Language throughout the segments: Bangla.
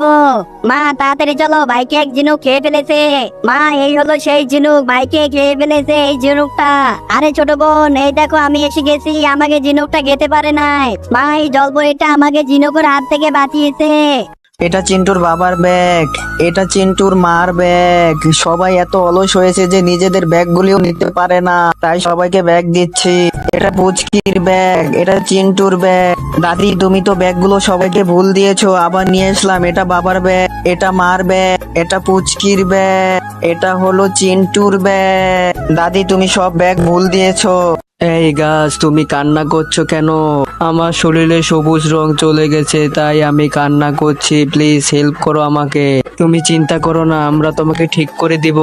বাঁচাবো মা, তাড়াতাড়ি চলো ভাইকে এক ঝিনুক খেয়ে ফেলেছে। মা, এই হলো সেই ঝিনুক ভাইকে খেয়ে ফেলেছে এই ঝিনুকটা। আরে ছোট বোন, এই দেখো, আমি এসে গেছি, আমাকে ঝিনুকটা খেতে পারে নাই। মা, এই জলপরিটা আমাকে ঝিনুকের হাত থেকে বাঁচিয়েছে। এটা চিন্টুর বাবার ব্যাগ। এটা চিন্টুর মার ব্যাগ। সবাই এত অলস হয়েছে যে নিজেদের ব্যাগগুলিও নিতে পারে না। তাই সবাইকে ব্যাগ দিচ্ছি। এটা পুচকির ব্যাগ, এটা চিন্টুর ব্যাগ। দাদি, তুমি তো ব্যাগগুলো সবাইকে ভুল দিয়েছ, আবার নিয়ে আসলাম। এটা বাবার ব্যাগ, এটা মার ব্যাগ, এটা পুচকির ব্যাগ, এটা হলো চিন্টুর ব্যাগ। দাদি, তুমি সব ব্যাগ ভুল দিয়েছ। এই গাছ, তুমি কান্না করছ কেন? আমার শরীরে সবুজ রং চলে গেছে, তাই আমি কান্না করছি। প্লিজ হেল্প করো আমাকে। তুমি চিন্তা করো না, আমরা তোমাকে ঠিক করে দিব।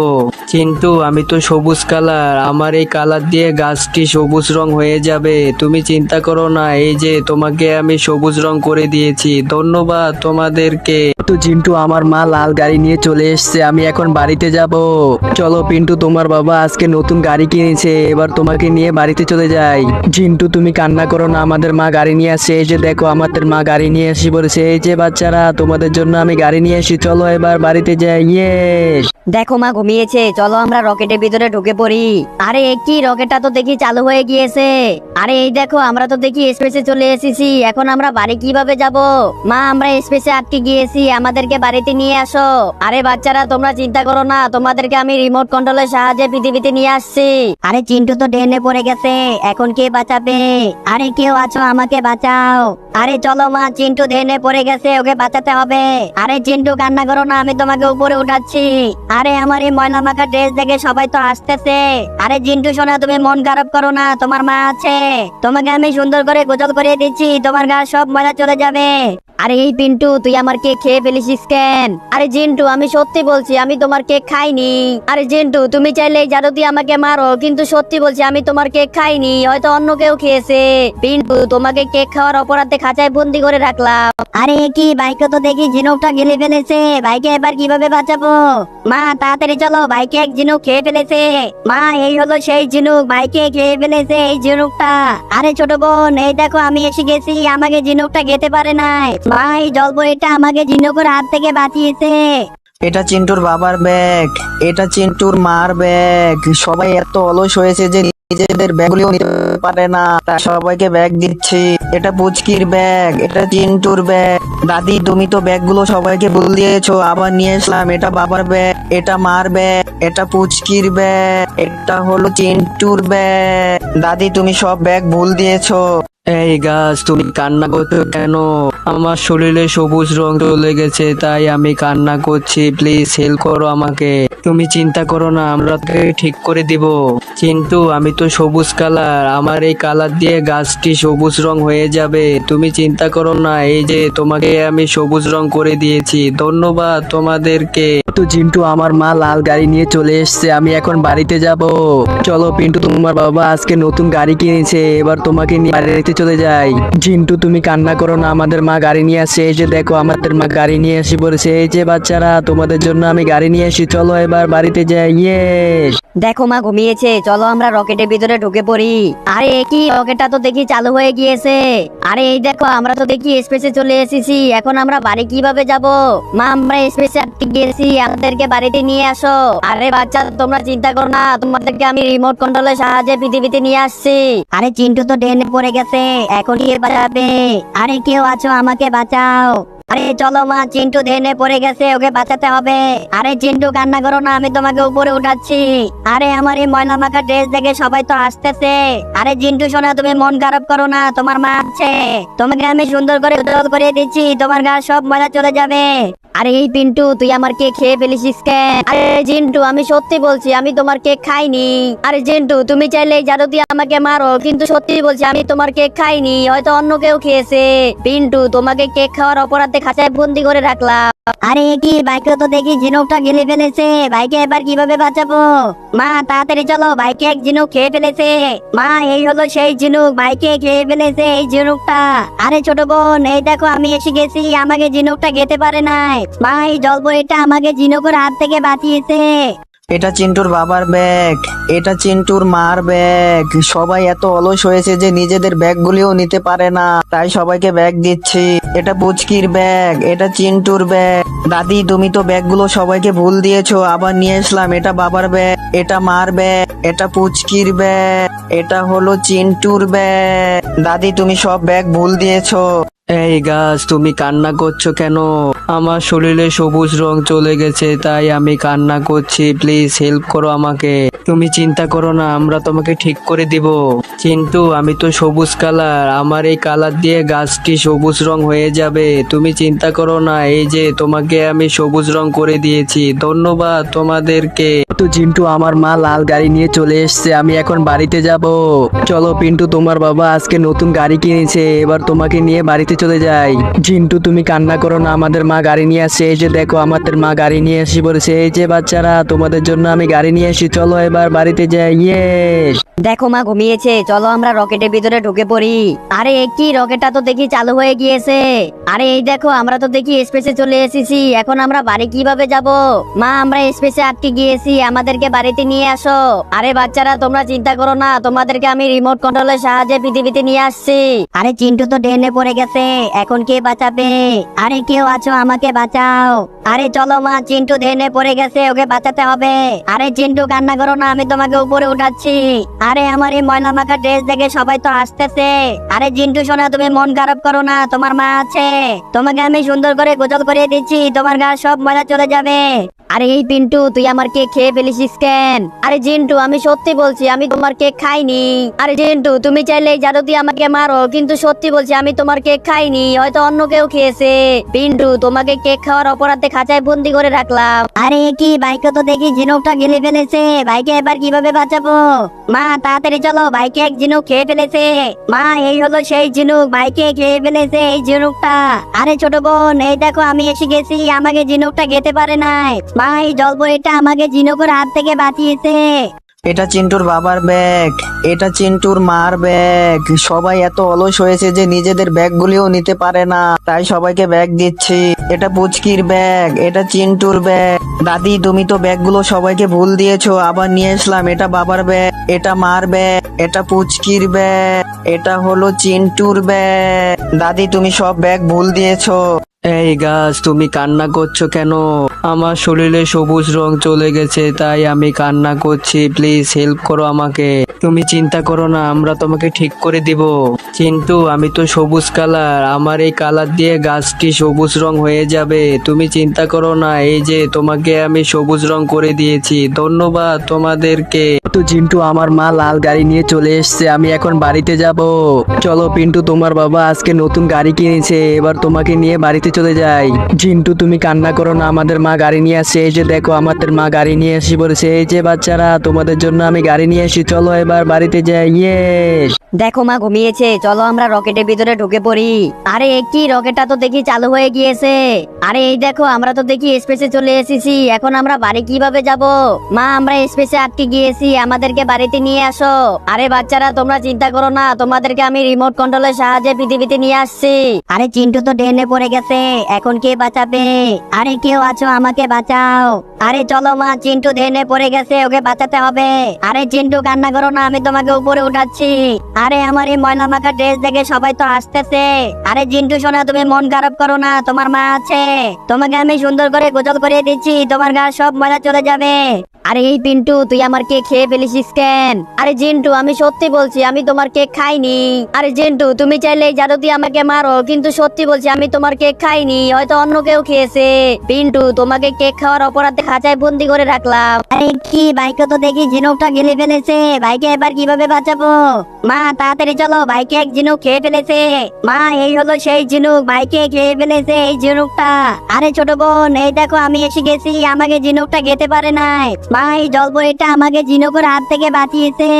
কিন্তু আমি তো সবুজ কালার, আমার এই কালার দিয়ে গাছটি সবুজ রং হয়ে যাবে। তুমি চিন্তা করো না, এই যে তোমাকে আমি সবুজ রং করে দিয়েছি। ধন্যবাদ তোমাদেরকে। তো চিন্টু আমার মা লাল গাড়ি নিয়ে চলে এসেছে, আমি এখন বাড়িতে যাব। চলো পিন্টু, তোমার বাবা আজকে নতুন গাড়ি কিনেছে, এবার তোমাকে নিয়ে বাড়িতে চলে যাই। চিন্টু তুমি কান্না করো না, আমাদের মা গাড়ি নিয়ে আসছে। এই যে দেখো, আমাদের মা গাড়ি নিয়ে আসি বলেছে এই যে বাচ্চারা, তোমাদের জন্য আমি গাড়ি নিয়ে এসি চলো এবার বাড়িতে যাই। ইয়েস দেখো মা ঘুমিয়েছে। চলো আমরা রকেটের ভিতরে ঢুকে পড়ি। আরে, কি রকেটটা তো দেখি চালু হয়ে গিয়েছে। আরে, এই দেখো, আমরা তো দেখি স্পেসে চলে এসেছি। এখন আমরা বাড়ি কীভাবে যাব? মা, আমরা স্পেসে আটকে গিয়েছি। আমাদেরকে বাড়িতে নিয়ে আসো। আরে বাচ্চারা, তোমরা চিন্তা করো না। তোমাদেরকে আমি রিমোট কন্ট্রোলের সাহায্যে পৃথিবীতে নিয়ে আসছি। আরে চিন্টু তো ডেনে পড়ে গেছে। এখন কে বাঁচাবে? আরে কেউ আছো আমাকে বাঁচাও। আরে চলো মা, চিন্টু ধেনে পড়ে গেছে, ওকে বাঁচাতে হবে। আরে চিন্টু, কান্না করো না, আমি তোমাকে উপরে উঠাচ্ছি। আরে আমার এই ময়লা মাখা ড্রেস দেখে সবাই তো আসতেছে আরে জিন্টু সোনা তুমি মন খারাপ করো না, তোমার মা আছে। তোমাকে আমি সুন্দর করে গোসল করিয়ে দিচ্ছি, তোমার গা সব ময়লা চলে যাবে। আরে এই পিন্টু, তুই আমার কেক খেয়ে ফেলেছিস কেন? আরে জিন্টু আমি সত্যি বলছি, আমি তোমার কেক খাইনি। আরে জিন্টু তুমি চাইলে জাদু দিয়ে আমাকে মারো, কিন্তু সত্যি বলছি, আমি তোমার কেক খাইনি, হয়তো অন্য কেউ খেয়েছে। পিন্টু, তোমাকে কেক খাওয়ার অপরাধে খাঁচায় বন্দি করে রাখলাম। আরে কি বাইকে তো দেখি ঝিনুকটা গেলে ফেলেছে। বাইকে এবার কীভাবে বাঁচাবো? মা, তাড়াতাড়ি চলো, বাইকে এক ঝিনুক খেয়ে ফেলেছে। মা, এই হলো সেই ঝিনুক, বাইকে খেয়ে ফেলেছে এই ঝিনুকটা। আরে ছোট বোন, এই দেখো, আমি এসে গেছি, আমাকে ঝিনুকটা খেতে পারে নাই। মা, এই জলপরিটা আমাকে ঝিনুকের হাত থেকে বাঁচিয়েছে। এটা চিন্টুর বাবার ব্যাগ, এটা চিন্টুর মার ব্যাগ। সবাই এত অলস হয়েছে যে নিজেদের ব্যাগগুলিও নিতে পারে না। তাই সবাইকে ব্যাগ দিচ্ছি। এটা পুচকির ব্যাগ এটা চিন্টুর ব্যাগ দাদি, তুমি তো ব্যাগগুলো সবাইকে ভুল দিয়েছ। আবার নিয়ে আসলাম এটা বাবার ব্যাগ এটা মার ব্যাগ এটা পুচকির ব্যাগ এটা হলো চিন্টুর ব্যাগ দাদি, তুমি সব ব্যাগ ভুল দিয়েছ। এই গাছ, তুমি কান্না করছ কেন? আমার শরীরে সবুজ রং চলে গেছে, তাই আমি কান্না করছি। প্লিজ হেল্প করো আমাকে। তুমি চিন্তা করো না, আমরা তোকে ঠিক করে দিব। কিন্তু আমি তো সবুজ কালার, আমার এই কালার দিয়ে গাছটি সবুজ রং হয়ে যাবে। তুমি চিন্তা করো না, এই যে তোমাকে আমি সবুজ রং করে দিয়েছি, ধন্যবাদ তোমাদেরকে। তো চিন্টু আমার মা লাল গাড়ি নিয়ে চলে এসেছে, আমি এখন বাড়িতে যাব। চলো পিন্টু, তোমার বাবা আজকে নতুন গাড়ি কিনেছে, এবার তোমাকে নিয়ে বাড়িতে চলে যাই। চিন্টু তুমি কান্না করো না, আমাদের মা গাড়ি নিয়ে আসছে, এই যে দেখো, আমাদের মা গাড়ি নিয়ে আসি বলেছে, এই যে বাচ্চারা, তোমাদের জন্য আমি গাড়ি নিয়ে আসি, চলো এবার বাড়িতে যাই ইয়েস দেখো মা ঘুমিয়েছে, চলো আমরা রকেটের ভিতরে ঢুকে পড়ি। আরে, কি? রকেটটা তো দেখি চালু হয়ে গিয়েছে। আরে, এই দেখো, আমরা তো দেখি স্পেসে চলে এসেছি। এখন আমরা বাড়ি কীভাবে যাব? মা, আমরা স্পেসে আটকে গিয়েছি। আমাদেরকে বাড়িতে নিয়ে আসো। আরে বাচ্চা, তোমরা চিন্তা করো না। তোমাদেরকে আমি রিমোট কন্ট্রোলের সাহায্যে পৃথিবীতে নিয়ে আসছি। আরে, চিন্টু তো ডেনে পড়ে গেছে। এখন কি বাঁচাবে? আরে, কেউ আছো আমাকে বাঁচাও। আরে চলো মা, চিন্টু ধেনে পড়ে গেছে, ওকে বাঁচাতে হবে। আরে চিন্টু, কান্না করো না, আমি তোমাকে উপরে উঠাচ্ছি। আরে আমার এই ময়লা মাখা ড্রেস দেখে সবাই তো আসতেছে আরে চিন্টু, শোনা, তুমি মন খারাপ করো না, তোমার মা আছে। তোমাকে আমি সুন্দর করে উদ্ধার করে দিচ্ছি, তোমার গা সব ময়লা চলে যাবে। আরে এই পিন্টু, তুই আমার কেক খেয়ে ফেলেছিস কেন? আরে জিন্টু, আমি সত্যি বলছি, আমি তোমার কেক খাইনি। আরে জিন্টু, তুমি চাইলে জাদু দিয়ে আমাকে মারো, কিন্তু সত্যি বলছি, আমি তোমার কেক খাইনি, হয়তো অন্য কেউ খেয়েছে। পিন্টু, তোমাকে কেক খাওয়ার অপরাধে খাঁচায় বন্দি করে রাখলাম। আরে কি বাইকে তো দেখি ঝিনুকটা গেলে ফেলেছে। বাইকে এবার কীভাবে বাঁচাবো? মা, তাড়াতাড়ি চলো, বাইকে এক ঝিনুক খেয়ে ফেলেছে। মা, এই হলো সেই ঝিনুক, বাইকে খেয়ে ফেলেছে এই ঝিনুকটা। আরে ছোট বোন, এই দেখো, আমি এসে গেছি, আমাকে ঝিনুকটা খেতে পারে নাই। মা এই জলপরিটা আমাকে ঝিনুকের হাত থেকে বাঁচিয়েছে। এটা চিন্টুর বাবার ব্যাগ, এটা চিন্টুর মার ব্যাগ। সবাই এত অলস হয়েছে যে নিজেদের ব্যাগগুলিও নিতে পারে না। তাই সবাইকে ব্যাগ দিচ্ছি। এটা পুচকির ব্যাগ, এটা চিন্টুর ব্যাগ। দাদি, তুমি তো ব্যাগগুলো সবাইকে ভুল দিয়েছ, আবার নিয়ে আসলাম। এটা বাবার ব্যাগ, এটা মার ব্যাগ, এটা পুচকির ব্যাগ, এটা হলো চিন্টুর ব্যাগ। দাদি, তুমি সব ব্যাগ ভুল দিয়েছ। এই গাছ, তুমি কান্না করছ কেন? আমার শরীরে সবুজ রং চলে গেছে, তাই আমি কান্না করছি। প্লিজ হেল্প করো আমাকে। তুমি চিন্তা করো না, আমরা তোমাকে ঠিক করে দিব। কিন্তু আমি তো সবুজ কালার, আমার এই কালার দিয়ে গাছটি সবুজ রং হয়ে যাবে। তুমি চিন্তা করো না, এই যে তোমাকে আমি সবুজ রং করে দিয়েছি। ধন্যবাদ তোমাদেরকে। তো চিন্টু আমার মা লাল গাড়ি নিয়ে চলে এসেছে, আমি এখন বাড়িতে যাব। চলো পিন্টু, তোমার বাবা আজকে নতুন গাড়ি কিনেছে, এবার তোমাকে নিয়ে বাড়িতে চলে যাই। জিন্টু, তুমি কান্না করো না, আমাদের মা গাড়ি নিয়ে আসছে। এই যে দেখো, আমাদের মা গাড়ি নিয়ে আসি বলেছে এই যে বাচ্চারা, তোমাদের জন্য আমি গাড়ি নিয়ে আসি চলো এবার বাড়িতে যাই। ইয়ে দেখো মা ঘুমিয়েছে, চলো আমরা রকেটের ভিতরে ঢুকে পড়ি। আরে কি? রকেটটা তো দেখি চালু হয়ে গিয়েছে। আরে, এই দেখো, আমরা তো দেখি স্পেসে চলে এসেছি। এখন আমরা বাড়ি কীভাবে যাব? মা, আমরা স্পেসে আটকে গিয়েছি। আমাদেরকে বাড়িতে নিয়ে আসো। আরে বাচ্চারা, তোমরা চিন্তা করো না। তোমাদেরকে আমি রিমোট কন্ট্রোলের সাহায্যে পৃথিবীতে নিয়ে আসছি। আরে, চিন্টু তো ডেনে পড়ে গেছে। এখন কে বাঁচাবে? আরে, কেউ আছো আমাকে বাঁচাও। আরে চলো মা, চিন্টু ধেনে পড়ে গেছে, ওকে বাঁচাতে হবে। আরে চিন্টু, কান্না করো না, আমি তোমাকে উপরে উঠাচ্ছি। আরে আমার এই ময়লা মাখা ড্রেস দেখে সবাই তো আসতেছে আরে জিন্টু সোনা তুমি মন খারাপ করো না, তোমার মা আছে। তোমাকে আমি সুন্দর করে গোসল করিয়ে দিচ্ছি, তোমার গা সব ময়লা চলে যাবে। আরে এই পিন্টু, তুই আমার কেক খেয়ে ফেলেছিস কেন? আরে জিন্টু আমি সত্যি বলছি, আমি তোমার কেক খাইনি। আরে জিন্টু তুমি চাইলে জাদু দিয়ে আমাকে মারো, কিন্তু সত্যি বলছি, আমি তোমার কেক খাইনি, হয়তো অন্য কেউ খেয়েছে। পিন্টু, তোমাকে কেক খাওয়ার অপরাধে খাঁচায় বন্দি করে রাখলাম। আরে কি বাইকে তো দেখি ঝিনুকটা গেলে ফেলেছে। বাইকে এবার কীভাবে বাঁচাবো? মা, তাড়াতাড়ি চলো, বাইকে এক ঝিনুক খেয়ে ফেলেছে। মা, এই হলো সেই ঝিনুক, বাইকে খেয়ে ফেলেছে এই ঝিনুকটা। আরে ছোট বোন, এই দেখো, আমি এসে গেছি, আমাকে ঝিনুকটা খেতে পারে নাই। মা, এই জলপরিটা আমাকে ঝিনুকের হাত থেকে বাঁচিয়েছে। এটা চিন্টুর বাবার ব্যাগ, এটা চিন্টুর মার ব্যাগ। সবাই এত অলস হয়েছে যে নিজেদের ব্যাগগুলিও নিতে পারে না। তাই সবাইকে ব্যাগ দিচ্ছি। এটা পুচকির ব্যাগ, এটা চিন্টুর ব্যাগ। দাদি, তুমি তো ব্যাগগুলো সবাইকে ভুল দিয়েছ, আবার নিয়ে আসলাম। এটা বাবার ব্যাগ, এটা মার ব্যাগ, এটা পুচকির ব্যাগ, এটা হলো চিন্টুর ব্যাগ। দাদি, তুমি সব ব্যাগ ভুল দিয়েছ। এই গাছ, তুমি কান্না করছ কেন? আমার শরীরে সবুজ রং চলে গেছে, তাই আমি কান্না করছি। প্লিজ হেল্প করো আমাকে। তুমি চিন্তা করো না, আমরা তোমাকে ঠিক করে দিব। কিন্তু আমি তো সবুজ কালার, আমার এই কালার দিয়ে গাছটি সবুজ রং হয়ে যাবে। তুমি চিন্তা করো না, এই যে তোমাকে আমি সবুজ রং করে দিয়েছি। ধন্যবাদ তোমাদেরকে। তো চিন্টু আমার মা লাল গাড়ি নিয়ে চলে এসেছে, আমি এখন বাড়িতে যাব। চলো পিন্টু, তোমার বাবা আজকে নতুন গাড়ি কিনেছে, এবার তোমাকে নিয়ে বাড়িতে চলে যাই। জিন্টু, তুমি কান্না করো না, আমাদের মা গাড়ি নিয়ে আসছে। এই যে দেখো, আমাদের মা গাড়ি নিয়ে আসি বলেছে এই যে বাচ্চারা, তোমাদের জন্য আমি গাড়ি নিয়ে আসি চলো এবার বাড়িতে যাই। ইয়ে দেখো মা ঘুমিয়েছে, চলো আমরা রকেটের ভিতরে ঢুকে পড়ি। আরে কি? রকেটটা তো দেখি চালু হয়ে গিয়েছে। আরে, এই দেখো, আমরা তো দেখি স্পেসে চলে এসেছি। এখন আমরা বাড়ি কীভাবে যাব? মা, আমরা স্পেসে আটকে গিয়েছি। আমাদেরকে বাড়িতে নিয়ে আসো। আরে, বাচ্চারা, তোমরা চিন্তা করো না। তোমাদেরকে আমি রিমোট কন্ট্রোলের সাহায্যে পৃথিবীতে নিয়ে আসছি। আরে, চিন্টু তো ডেনে পড়ে গেছে। এখন কে বাঁচাবে? আরে, কেউ আছো, আমাকে বাঁচাও। আরে, চলো মা, চিন্টু ডেনে পড়ে গেছে, ওকে বাঁচাতে হবে। আরে, চিন্টু, কান্না করো না, আমি তোমাকে উপরে উঠাচ্ছি। আরে আমার এই ময়লা মাখা ড্রেস দেখে সবাই তো আসতেছে আরে জিন্টু সোনা, তুমি মন খারাপ করো না, তোমার মা আছে। তোমাকে আমি সুন্দর করে গোসল করিয়ে দিচ্ছি, তোমার গা সব ময়লা চলে যাবে। আরে এই পিন্টু, তুই আমার কেক খেয়ে ফেলেছিস কেন? আরে জিন্টু, আমি সত্যি বলছি, আমি তোমার কেক খাইনি। আরে জিন্টু, তুমি চাইলে জাদু দিয়ে আমাকে মারো, কিন্তু সত্যি বলছি, আমি তোমার কেক খাইনি, হয়তো অন্য কেউ খেয়েছে। পিন্টু, তোমাকে কেক খাওয়ার অপরাধে খাঁচায় বন্দি করে রাখলাম। আরে কি, বাইকে তো দেখি ঝিনুকটা গেলে ফেলেছে, বাইকে এবার কীভাবে বাঁচাবো? মা তাড়াতাড়ি চলো, ভাইকে এক ঝিনুক খেয়ে ফেলেছে। মা, এই হলো সেই ঝিনুক, ভাইকে খেয়ে ফেলেছে এই ঝিনুকটা। আরে ছোট বোন, এই দেখো আমি এসে গেছি, আমাকে ঝিনুকটা খেতে পারে নাই। মা, এই জলপরিটা আমাকে ঝিনুকের হাত থেকে বাঁচিয়েছে।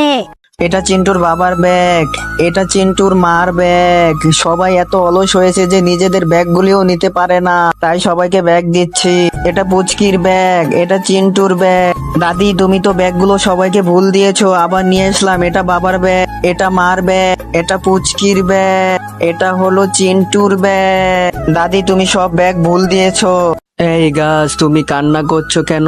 এটা চিন্টুর বাবার ব্যাগ, এটা চিন্টুর মার ব্যাগ। সবাই এত অলস হয়েছে যে নিজেদের ব্যাগগুলিও নিতে পারে না। তাই সবাইকে ব্যাগ দিচ্ছি। এটা পুচকির ব্যাগ, এটা চিন্টুর ব্যাগ। দাদি, তুমি তো ব্যাগগুলো সবাইকে ভুল দিয়েছ, আবার নিয়ে আসলাম। এটা বাবার ব্যাগ, এটা মার ব্যাগ, এটা পুচকির ব্যাগ, এটা হলো চিন্টুর ব্যাগ। দাদি, তুমি সব ব্যাগ ভুল দিয়েছ। এই গাছ, তুমি কান্না করছ কেন?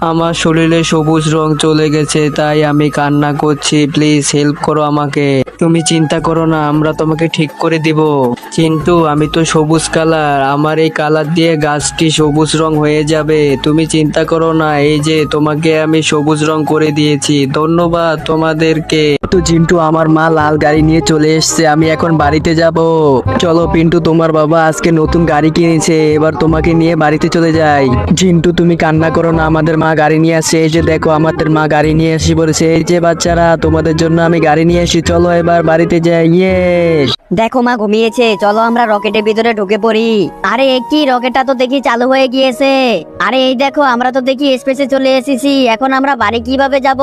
আমার শরীরে সবুজ রং চলে গেছে, তাই আমি কান্না করছি। প্লিজ হেল্প করো আমাকে। তুমি চিন্তা করো না, আমরা তোমাকে ঠিক করে দিব। কিন্তু আমি তো সবুজ কালার, আমার এই কালার দিয়ে গাছটি সবুজ রং হয়ে যাবে। তুমি চিন্তা করো না, এই যে তোমাকে আমি সবুজ রং করে দিয়েছি। ধন্যবাদ তোমাদেরকে। তো চিন্টু আমার মা লাল গাড়ি নিয়ে চলে এসেছে, আমি এখন বাড়িতে যাব। চলো পিন্টু, তোমার বাবা আজকে নতুন গাড়ি কিনেছে, এবার তোমাকে নিয়ে বাড়িতে চলে যাই। চিন্টু তুমি কান্না করো না, আমাদের মা গাড়ি নিয়ে আসছে। এই যে দেখো, আমাদের মা গাড়ি নিয়ে আসি বলেছে এই যে বাচ্চারা, তোমাদের জন্য আমি গাড়ি নিয়ে আসি চলো এবার বাড়িতে যাই। ইয়ে দেখো মা ঘুমিয়েছে। চলো আমরা রকেটের ভিতরে ঢুকে পড়ি। আরে, কি? রকেটটা তো দেখি চালু হয়ে গিয়েছে। আরে, এই দেখো, আমরা তো দেখি স্পেসে চলে এসেছি। এখন আমরা বাড়ি কীভাবে যাব?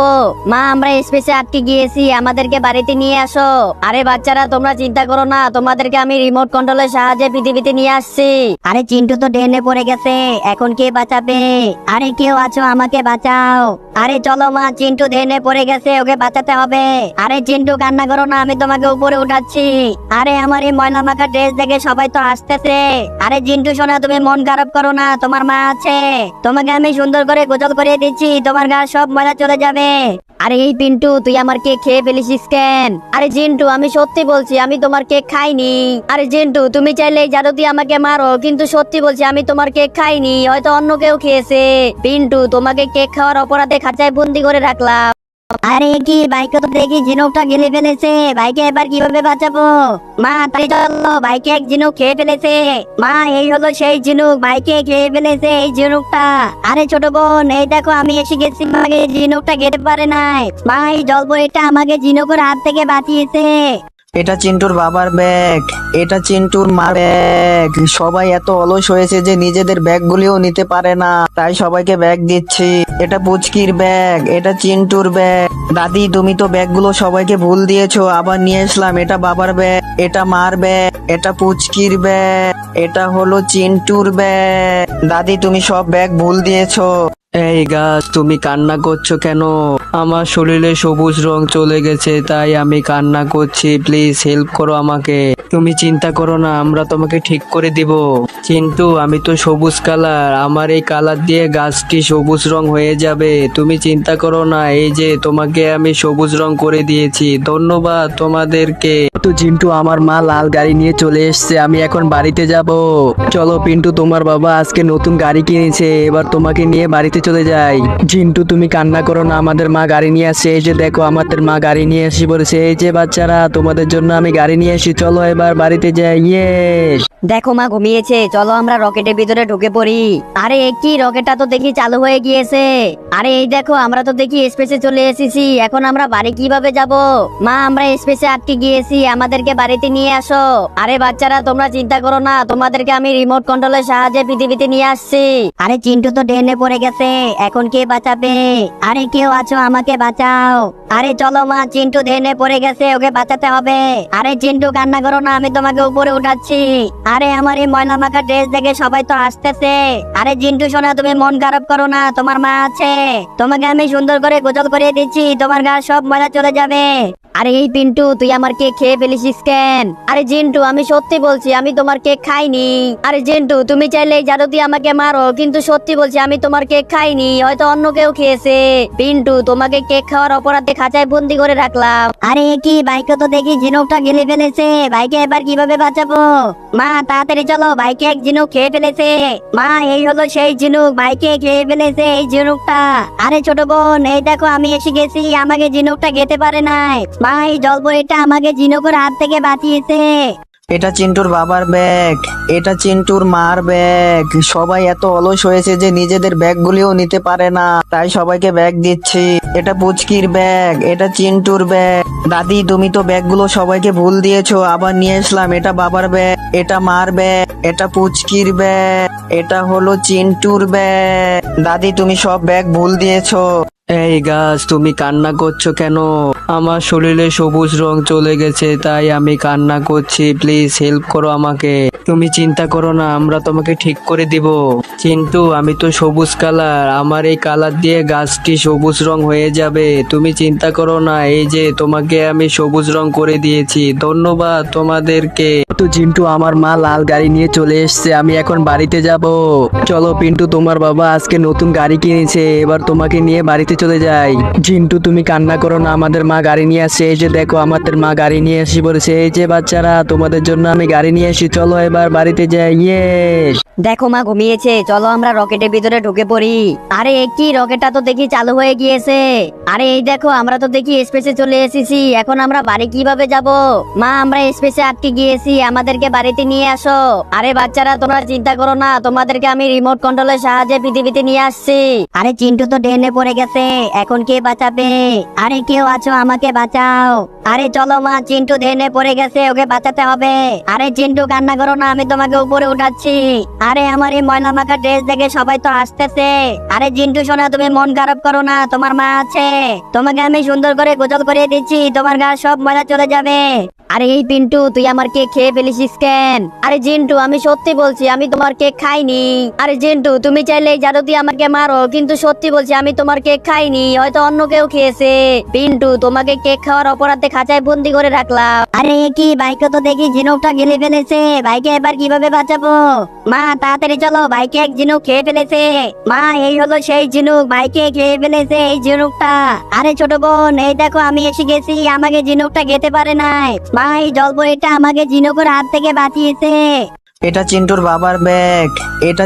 মা, আমরা স্পেসে আটকে গিয়েছি। আমাদেরকে বাড়িতে নিয়ে আসো। আরে বাচ্চারা, তোমরা চিন্তা করো না। তোমাদেরকে আমি রিমোট কন্ট্রোলের সাহায্যে পৃথিবীতে নিয়ে আসছি। আরে চিন্টু তো ডেনে পড়ে গেছে। এখন কে বাঁচাবে? আরে কেউ আছো, আমাকে বাঁচাও। আরে চলো মা, চিন্টু ডেনে পড়ে গেছে, ওকে বাঁচাতে হবে। আরে চিন্টু, কান্না করো না, আমি তোমাকে উপরে উঠাচ্ছি। আরে আমার এই ময়লা মাখা ড্রেস দেখে সবাই তো আসতেছে আরে জিন্টু সোনা তুমি মন খারাপ করো না, তোমার মা আছে। তোমাকে আমি সুন্দর করে গোসল করে দিচ্ছি, তোমার গা সব ময়লা চলে যাবে। আরে এই পিন্টু, তুই আমার কেক খেয়ে ফেলেছিস কেন? আরে জিন্টু, আমি সত্যি বলছি, আমি তোমার কেক খাইনি। আরে জিন্টু, তুমি চাইলে এই দিয়ে আমাকে মারো, কিন্তু সত্যি বলছি, আমি তোমার কেক খাইনি, হয়তো অন্য কেউ খেয়েছে। পিন্টু, তোমাকে কেক খাওয়ার অপরাধে খাঁচায় বন্দি করে রাখলাম। আরে কি বাইকে তো দেখি ঝিনুকটা গেলে ফেলেছে। বাইকে এবার কীভাবে বাঁচাবো? মা, তাই চলো বাইকে এক ঝিনুক খেয়ে ফেলেছে। মা, এই হলো সেই ঝিনুক, বাইকে খেয়ে ফেলেছে এই ঝিনুকটা। আরে ছোট বোন, এই দেখো আমি এসে গেছি আমাকে ঝিনুকটা খেতে পারে নাই। মা, এই জলবইটা আমাকে ঝিনুকের হাত থেকে বাঁচিয়েছে। এটা চিন্টুর বাবার ব্যাগ, এটা চিন্টুর মার ব্যাগ। সবাই এত অলস হয়েছে যে নিজেদের ব্যাগগুলিও নিতে পারে না। তাই সবাইকে ব্যাগ দিচ্ছি। এটা পুচকির ব্যাগ, এটা চিন্টুর ব্যাগ। দাদি, তুমি তো ব্যাগগুলো সবাইকে ভুল দিয়েছ, আবার নিয়ে আসলাম। এটা বাবার ব্যাগ, এটা মার ব্যাগ, এটা পুচকির ব্যাগ, এটা হলো চিন্টুর ব্যাগ। দাদি, তুমি সব ব্যাগ ভুল দিয়েছ। এই গাছ, তুমি কান্না করছ কেন? আমার শরীরে সবুজ রং চলে গেছে, তাই আমি কান্না করছি। প্লিজ হেল্প করো আমাকে। তুমি চিন্তা করো না, আমরা তোমাকে ঠিক করে দিব। কিন্তু আমি তো সবুজ কালার, আমার এই কালার দিয়ে গাছটি সবুজ রং হয়ে যাবে। তুমি চিন্তা করো না, এই যে তোমাকে আমি সবুজ রং করে দিয়েছি। ধন্যবাদ তোমাদেরকে। তো চিন্টু আমার মা লাল গাড়ি নিয়ে চলে এসেছে, আমি এখন বাড়িতে যাব। চলো পিন্টু, তোমার বাবা আজকে নতুন গাড়ি কিনেছে, এবার তোমাকে নিয়ে বাড়িতে চলে যাই। জিন্টু, তুমি কান্না করো না, আমাদের মা গাড়ি নিয়ে আসছে। এই যে দেখো, আমাদের মা গাড়ি নিয়ে আসি বলেছে এই যে বাচ্চারা, তোমাদের জন্য আমি গাড়ি নিয়ে আসি চলো এবার বাড়িতে যাই। ইয়ে দেখো মা ঘুমিয়েছে, চলো আমরা রকেটের ভিতরে ঢুকে পড়ি। আরে কি? রকেটটা তো দেখি চালু হয়ে গিয়েছে। আরে, এই দেখো, আমরা তো দেখি স্পেসে চলে এসেছি। এখন আমরা বাড়ি কীভাবে যাব? মা, আমরা স্পেসে আটকে গিয়েছি। আমাদেরকে বাড়িতে নিয়ে আসো। আরে, বাচ্চারা, তোমরা চিন্তা করো না। তোমাদেরকে আমি রিমোট কন্ট্রোলের সাহায্যে পৃথিবীতে নিয়ে আসছি। আরে, চিন্টু তো ডেনে পড়ে গেছে। এখন কে বাঁচাবে? আরে, কেউ আছো, আমাকে বাঁচাও। আরে, চলো মা, চিন্টু ডেনে পড়ে গেছে, ওকে বাঁচাতে হবে। আরে, চিন্টু, কান্না করো না, আমি তোমাকে উপরে উঠাচ্ছি। আরে আমার এই ময়লা মাখা ড্রেস দেখে সবাই তো আসতেছে আরে জিন্টু সোনা, তুমি মন খারাপ করো না, তোমার মা আছে। তোমাকে আমি সুন্দর করে গোসল করিয়ে দিচ্ছি, তোমার গা সব ময়লা চলে যাবে। আরে এই পিন্টু, তুই আমার কেক খেয়ে ফেলেছিস কেন? আরে জিন্টু, আমি সত্যি বলছি, আমি তোমার কেক খাইনি। আরে জিন্টু, তুমি চাইলে জাদু দিয়ে আমাকে মারো, কিন্তু সত্যি বলছি, আমি তোমার কেক খাইনি, হয়তো অন্য কেউ খেয়েছে। পিন্টু, তোমাকে কেক খাওয়ার অপরাধে খাঁচায় বন্দি করে রাখলাম। আরে কি বাইকে তো দেখি ঝিনুকটা গেলে ফেলেছে, বাইকে এবার কীভাবে বাঁচাবো? মা তাড়াতাড়ি চলো ভাইকে এক ঝিনুক খেয়ে ফেলেছে। মা, এই হলো সেই ঝিনুক ভাইকে খেয়ে ফেলেছে এই ঝিনুকটা। আরে ছোট বোন, এই দেখো, আমি এসে গেছি, আমাকে ঝিনুকটা খেতে পারে নাই। মা, এই জলপরিটা আমাকে ঝিনুকের হাত থেকে বাঁচিয়েছে। এটা চিন্টুর বাবার ব্যাগ, এটা চিন্টুর মার ব্যাগ। সবাই এত অলস হয়েছে যে নিজেদের ব্যাগগুলিও নিতে পারে না। তাই সবাইকে ব্যাগ দিচ্ছি। এটা পুচকির ব্যাগ, এটা চিন্টুর ব্যাগ। দাদি, তুমি তো ব্যাগগুলো সবাইকে ভুল দিয়েছ, আবার নিয়ে আসলাম। এটা বাবার ব্যাগ, এটা মার ব্যাগ, এটা পুচকির ব্যাগ, এটা হলো চিন্টুর ব্যাগ। দাদি, তুমি সব ব্যাগ ভুল দিয়েছ। এই গাছ, তুমি কান্না করছ কেন? আমার শরীরে সবুজ রং চলে গেছে, তাই আমি কান্না করছি। প্লিজ হেল্প করো আমাকে। তুমি চিন্তা করো না, আমরা তোমাকে ঠিক করে দিব। কিন্তু আমি তো সবুজ কালার, আমার এই কালার দিয়ে গাছটি সবুজ রং হয়ে যাবে। তুমি চিন্তা করো না, এই যে তোমাকে আমি সবুজ রং করে দিয়েছি। ধন্যবাদ তোমাদেরকে। তো চিন্টু আমার মা লাল গাড়ি নিয়ে চলে এসেছে, আমি এখন বাড়িতে যাব। চলো পিন্টু, তোমার বাবা আজকে নতুন গাড়ি কিনেছে, এবার তোমাকে নিয়ে বাড়িতে চলে যাই। জিন্টু, তুমি কান্না করো না, আমাদের মা গাড়ি নিয়ে আসছে। এই যে দেখো, আমাদের মা গাড়ি নিয়ে আসি বলেছে এই যে বাচ্চারা, তোমাদের জন্য আমি গাড়ি নিয়ে আসি চলো এবার বাড়িতে যাই। ইয়ে দেখো মা ঘুমিয়েছে, চলো আমরা রকেটের ভিতরে ঢুকে পড়ি। আরে কি? রকেটটা তো দেখি চালু হয়ে গিয়েছে। আরে, এই দেখো, আমরা তো দেখি স্পেসে চলে এসেছি। এখন আমরা বাড়ি কীভাবে যাব? মা, আমরা স্পেসে আটকে গিয়েছি। আমাদেরকে বাড়িতে নিয়ে আসো। আরে বাচ্চারা, তোমরা চিন্তা করো না, তোমাদেরকে আমি রিমোট কন্ট্রোলের সাহায্যে পৃথিবীতে নিয়ে আসছি। আরে, চিন্টু তো ডেনে পড়ে গেছে। এখন কে বাঁচাবে? আরে, কেউ আছো, আমাকে বাঁচাও। আরে, চলো মা, চিন্টু ডেনে পড়ে গেছে, ওকে বাঁচাতে হবে। আরে, চিন্টু, কান্না করো না, আমি তোমাকে উপরে উঠাচ্ছি। আরে আমার এই ময়লা মাখা ড্রেস দেখে সবাই তো আসতেছে আরে জিন্টু সোনা, তুমি মন খারাপ করো না, তোমার মা আছে। তোমাকে আমি সুন্দর করে গোসল করে দিচ্ছি, তোমার গা সব ময়লা চলে যাবে। আরে এই পিন্টু, তুই আমার কেক খেয়ে ফেলেছিস কেন? আরে জিন্টু, আমি সত্যি বলছি, আমি তোমার কেক খাইনি। আরে জিন্টু, তুমি চাইলে জাদু দিয়ে আমাকে মারো, কিন্তু সত্যি বলছি, আমি তোমার কেক খাইনি, হয়তো অন্য কেউ খেয়েছে। পিন্টু, তোমাকে কেক খাওয়ার অপরাধে খাঁচায় বন্দি করে রাখলাম। আরে কি, বাইকে তো দেখি ঝিনুকটা গেলে ফেলেছে, বাইকে এবার কীভাবে বাঁচাবো? মা তাড়াতাড়ি চলো ভাইকে এক ঝিনুক খেয়ে ফেলেছে। মা, এই হলো সেই ঝিনুক ভাইকে খেয়ে ফেলেছে এই ঝিনুকটা। আরে ছোট বোন, এই দেখো আমি এসে গেছি, আমাকে ঝিনুকটা খেতে পারে নাই। মা, এই জলপরিটা আমাকে ঝিনুকের হাত থেকে বাঁচিয়েছে। এটা চিন্টুর বাবার ব্যাগ, এটা